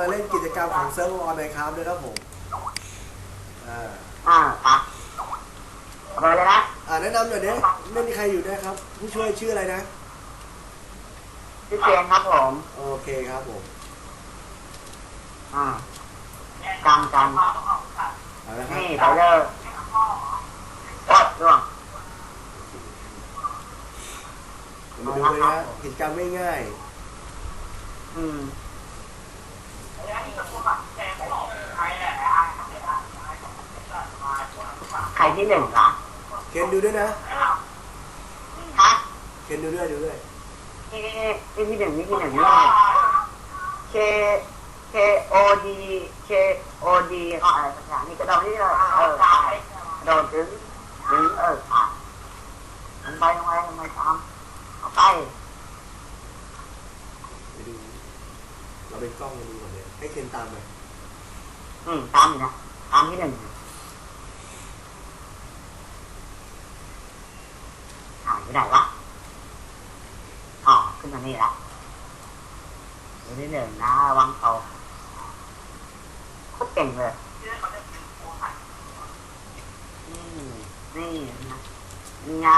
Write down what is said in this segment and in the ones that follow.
มาเล่นกิจกรรมของเซิร์ฟออนไลน์ครับด้วยครับผมอ่าอ่าครับเอาไปเลยนะอ่าแนะนำหน่อยเด้ไม่มีใครอยู่ด้วยครับ ผู้ช่วยชื่ออะไรนะพี่เจนครับผมโอเคครับผมอ่ากันกันเอาละครับนี่ไปเลยกดร่วงมาดูเลยนะกิจกรรมง่ายอืม ใครที่หนึ่งเหรอๆเคนดูด้วยนะฮะเคนดูด้วยดูด้วยนี่นี่นี่ที่หนึ่งนี่ที่หนึ่งนี่ K K O D K O D ก็อะไรสักอย่างนี่กระโดดที่เออเออกระโดดถึงถึงเออผ่านลงไปลงไปลงไปตามเอาไปไปดู เราเป็นกล้องมาดูก่อนเลยให้เคนตามไปอืมตามอยู่นะตามที่หนึ่งหายไปไหนวะอ๋อขึ้นมานี่ละเดี๋ยวที่หนึ่งนะระวังเขาโคตรเก่งเลยนี่นี่นะนี่ไง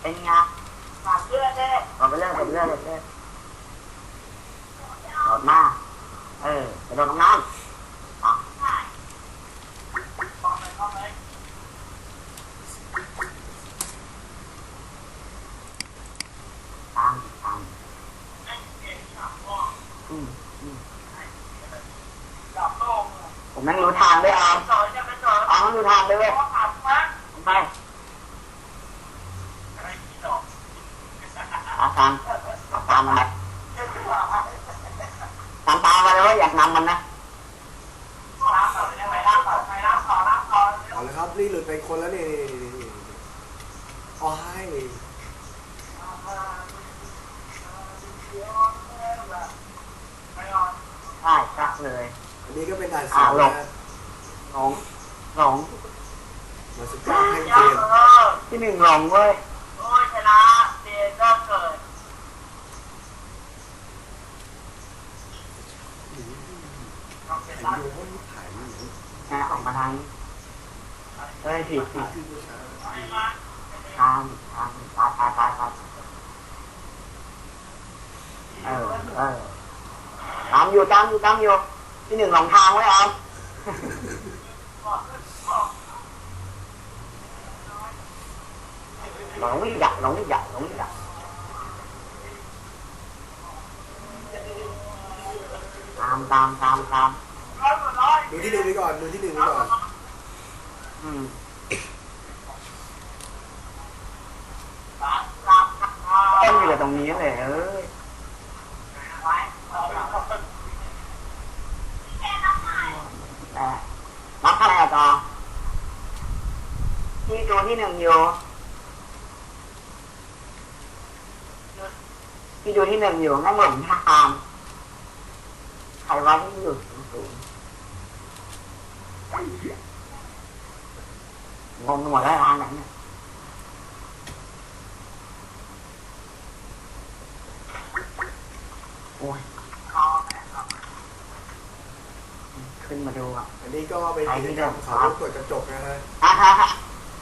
เป็นไงต่อไปเรื่อยต่อไปเรื่อยต่อไปเรื่อยโดดมา เออกระโดดลงน้ำอะตามตามอืมอืมผมแม่งรู้ทางด้วยอะอ๋อรู้ทางด้วยเว้ยผมไปอาตามตามมันไปตามตามมาเลยว่าอยากนำมันนะ เอาละครับ นี่หลุดไปคนแล้วนี่นี่นี่นี่อ๋อให้ใช่ชักเลยอันนี้ก็เป็นด่านสองนะหลงหลงมาสุดยอดให้เกมที่หนึ่งหลงเว้ยโอ้ยชนะเดนก็เกิดไอ้โยนถ่ายนี่นะออกมาทาง นี้เฮ้ยผิดผิดขึ้นผู้ชายทางทางตายตายตายตายเออเออตามอยู่ตามอยู่ตามอยู่ที่หนึ่งหลงทางไว้อามหลงไม่ดักหลงไม่ดักหลงไม่ดักตามตามตามตามดูที่หนึ่งไปก่อนดูที่หนึ่งไปก่อน อืมต้นอยู่กับตรงนี้เลยเอ้ยแต่รับอะไรอะต่อที่ตัวที่หนึ่งอยู่ที่ดูที่หนึ่งอยู่นั่งหลงทางใครว่าที่อยู่สูงๆง งไปหมดแล้วร้านไหนเนี่ยโอ้ยขึ้นมาดูอะอันนี้ก็เป็นกิจกรรมเขาตรวจกระจกนะฮะอะฮะ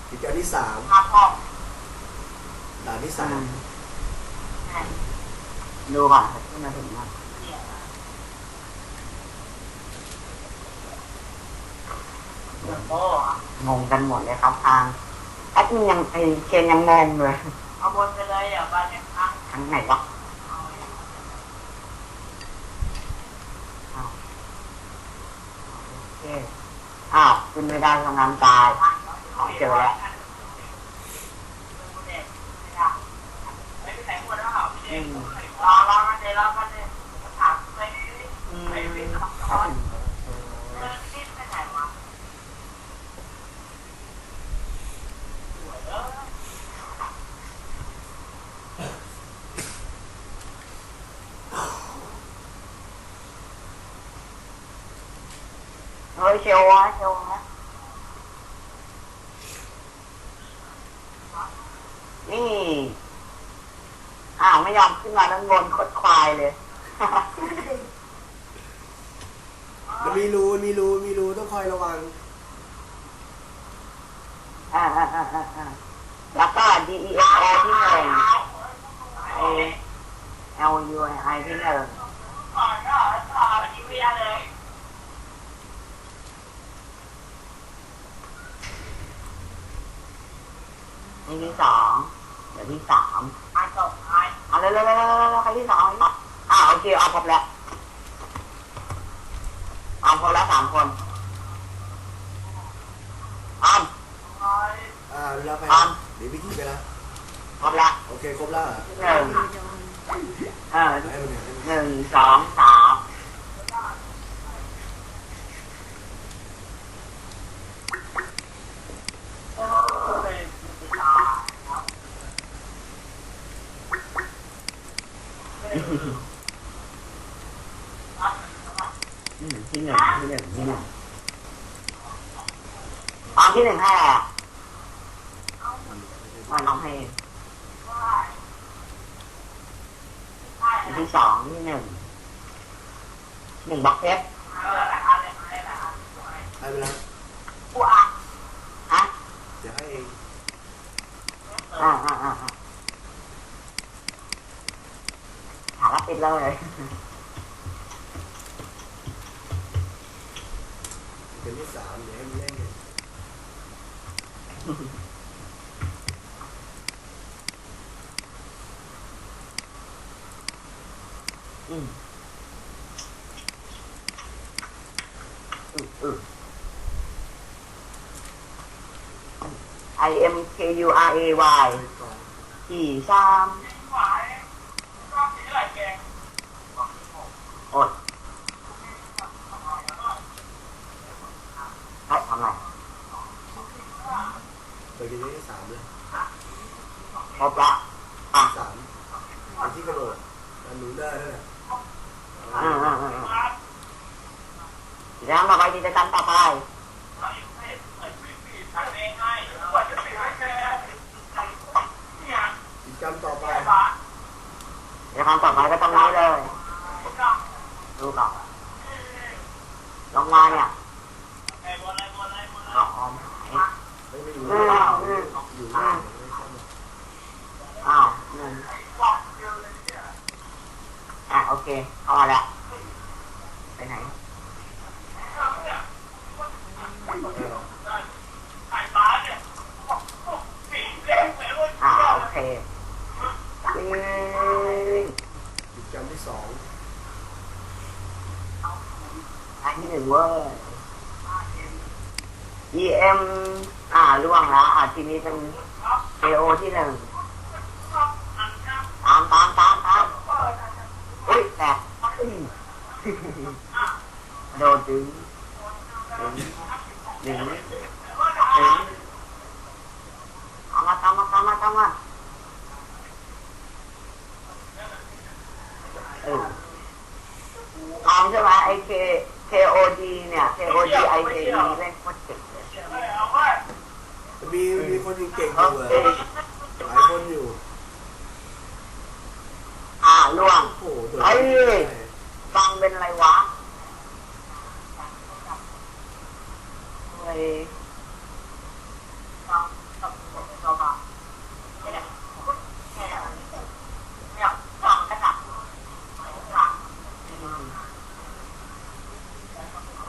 กิจกรรมที่สามด่านที่สามดูก่อนขึ้นมาถึงนะ งงกันหมดเลยครับทางแอดมินยังไอเคนยังงงเลยเอาบนไปเลยอะบ้านเนี่ยครั้งทางไหนวะอ้าวโอเคอ้าวขึ้นไม่ได้ทำงานกายขอเจอแล้วไม่ไปไหนหมดแล้วเหรอพี่อืเด็กมรอรอกันเลยรอกันเลยถามไป อืม ไปไป ครับ ทำ อื ก่อน ม เออที่ไปไหนวะสวยเออ เฮ้ยเชียววะเชียววะนี่อ้าวไม่ยอมขึ้นมาด้านบนโคตรควายเลย มันมีรูมีรูมีรูต้องคอยระวัง อ่าอ่าอ่าอ่าอ่าแล้วก็ D E F O ที่หนึ่ง A L U I ที่หนึ่ง ก่อนก็ต่อทีวีเลย นี่ที่สองเดี๋ยวที่สามอะจบท้ายเอาเร็วเร็วเร็วเร็วเร็วใครที่สองอ่าโอเคเอาครบแล้วเอาครบแล้วสามคนออมอ่าเวลาไปอะเดี๋ยวพิธีไปแล้วครบแล้วโอเคครบแล้วเหรอหนึ่งเออให้มันเนี่ยให้มันหนึ่งสองสามอืมที่หนึ่งที่หนึ่งที่หนึ่งตอนที่หนึ่งให้อะไรอะมันน้องให้อัน ที่สองที่หนึ่งหนึ่งบล็อกเพชรให้ไปแล้วฮะเดี๋ยวให้เองอ่าอ่าอ่าอ่าถามว่าปิดเลยเป็นที่สามเดี๋ยวให้มันเล่นกัน อืมอืมอืม I M K U R A Y ไปก่อนสี่สามอดให้ทำไมไปกินที่สามเลยครบละอะ สามอันที่กระโดดอันหนูได้แล้วแหละ อืมอืมอืมอืมกิจ กรรมต่อไปกิจกรรมต่อไปกิจกรรมต่อไปกิจกรรมต่อไปก็ต้องนี้เลยดูก่อนลงมาเนี่ยอ๋อหายไม่ไม่อยู่อืมอืมอยู่ได้ไม่ใช่หรอกอ้าวหนึ่งอะโอเคเข้ามาแล้ว ไปไหน เออ อ่าโอเควิ่ง กิจกรรมที่สอง อันที่หนึ่ง เว้ย EM อ่าล่วงล้วอ่าทีนี้เป็น KO ที่หนึ่งตามตามตามตามอุ้ยแตกโดนดึงดึงดึงดึงเอามาตามมาตามมาตามมาเออตามใช่ไหมไอ K KOD เนี่ย KOD IKE เล่นโคตรเจ๋งเลยมีมีคนเก่งๆอโอยู่อะเคหลายคนอยู่ อ่าล่วงโอ้โหโดดเฮ้ย ฟังเป็นอะไรวะเฮ้ย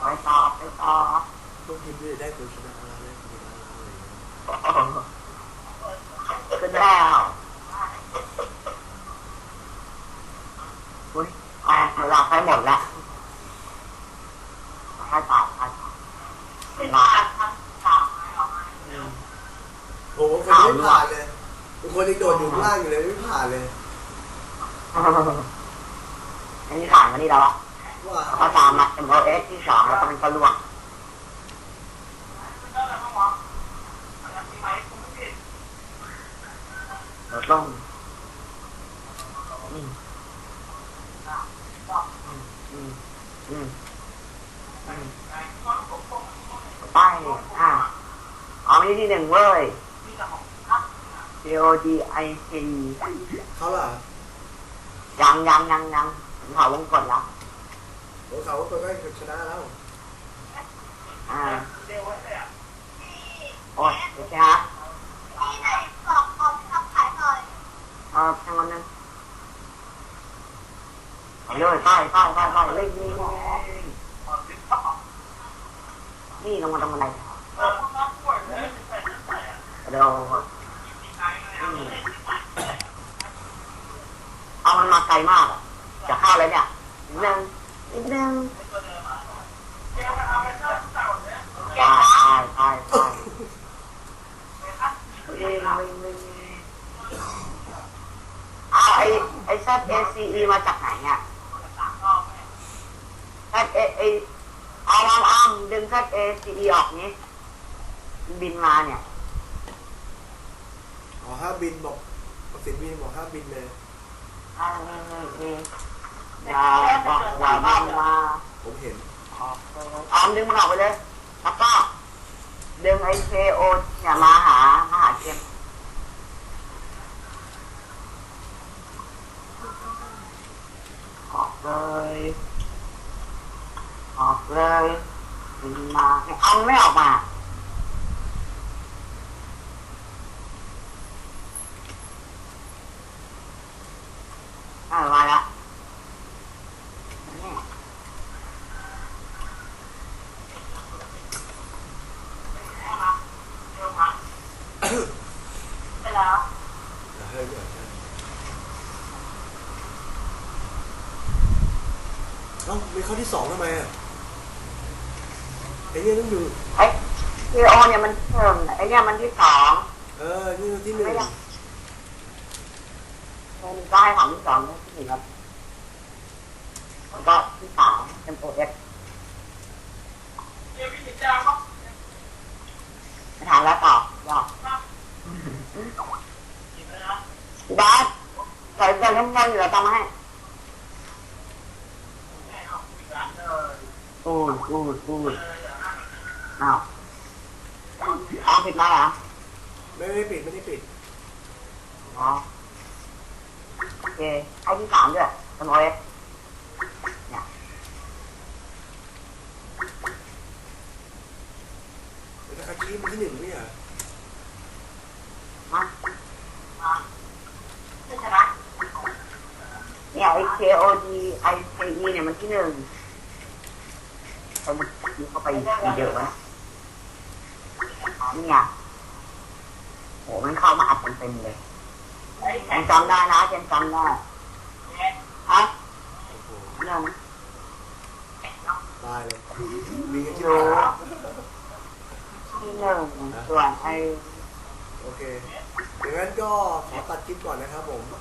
ไปต่อไปต่อ พวกทีมที่ ได้ตัวชนะแล้วเนี่ยชนะแล้วอะไรอย่างเงี้ยขึ้นแล้วอุ้ยอะเวลาใกล้หมดแล้วให้ต่อให้ต่อเวลามโอ้โหคนนี้ไม่ผ่านเลยบางคนยังโดดอยู่ข้างล่างอยู่เลยไม่ผ่านเลยอันนี้ผ่านมานี่แล้วอะว่าเขาตามมา MOS ที่สองแล้วก็เป็นกระลวง เดี๋ยวต้องอืมอืมอืมอืมไปอะเอาที่ที่หนึ่งเว้ย C O D I C เขาล่ะยังยังยังยังผมเผาวงกดแล้วโออ้เขาก็ใกล้ชนะแล้ว อ่าเร็วเลยอะโอ้ยเดี๋ยวสิฮะ ที่ไหนบอกออกทำขายหน่อย เออทางนั้นนึงเอาเลยไปไปไปไปเล่นนี่นี่ลงมาตรงบันไดเออน้องป่วยเลยใส่ใส่อะเดี๋ยวเอามันมาไกลมากจะเข้าเลยเนี่ยนิดนึงนิดนึงเดี๋ยวเอาไปเพิ่มเต่าเนี่ยไปไปไปไปเอ้ยไม่ไม่เอา ไอไอแซดเอซีอีมาจากไหนอะแซดเอไอเอาเอาเอาดึงแซดเอซีอีออกนี้ บินมาเนี่ยอ๋อห้ามบินบอกสินบินบอกห้ามบินเลยเอาเอาเอาอย่าบอกอย่าบ้างมาผมเห็นออกเลยเอาดึงมันออกไปเลยแล้วก็ดึงไอเคโอเนี่ยมาหามาหาเกมออกเลย ออก เลยมาเอาไม่ออกมาอ่ามาละเนี่ยไปแล้วเฮ้ยเดี๋ยวนะเอ้ามีข้อที่สองทำไมอะ ไอ้เนี่ยต้องอยู่ ไอ้ทีโอเนี่ยมันเพิ่มไอ้เนี่ยมันที่สองเออ นี่ที่หนึ่งไม่ได้มันก็ให้ของที่สองที่หนึ่งครับแล้วก็ที่สามเป็นโปรเอสเดี๋ยวพี่จะมาไปถามแล้วต่อยอดกินแล้วพี่บาสใส่ใจทั้งวันอยู่แล้วทำให้ แม่เอาคุยกันเลย กูดกูดกูดอ้าวเอาผิดมาเหรอ ไม่ไม่ปิดไม่ได้ปิด อ๋อโอเคให้ที่สามด้วยเป็นโอเอสเนี่ยแต่ตะกี้มันที่หนึ่งไม่ใช่เหรอมาจะชนะเนี่ยไอ KOD ICE เนี่ยมันที่หนึ่งเอามันยิงเข้าไปเยอะวะนี่ไง โหมันเข้ามาอัดเต็มๆเลยไอ้เจแข่งนจำได้นะเจนจำได้ฮะโอ้โหหนึ่งตายเลยมีกันที่อยู่ไหนที่หนึ่งส่วนไอโอเคอย่างนั้นก็ขอตัดคลิปก่อนนะครับผมอ